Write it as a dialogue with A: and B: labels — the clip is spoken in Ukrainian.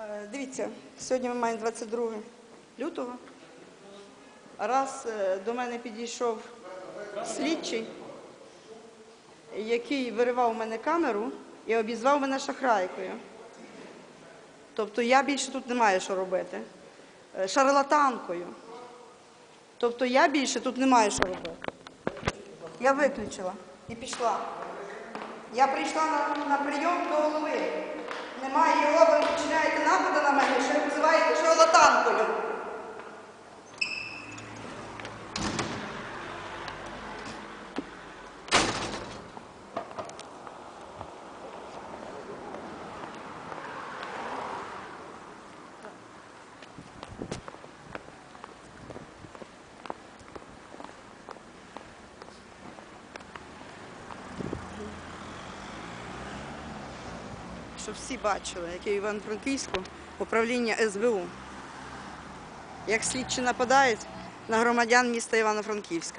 A: Е, Дивіться, сьогодні ми маємо 22 лютого. Раз е, до мене підійшов слідчий, який виривав у мене камеру і обізвав мене шахрайкою. Тобто я більше тут не маю що робити. Е, Шарлатанкою. Тобто я більше тут не маю що робити. Я виключила і пішла. Я прийшла на, на прийом до голови. Щоб всі бачили, яке в Івано-Франківську управління СБУ. Як слідчі нападають на громадян міста Івано-Франківська.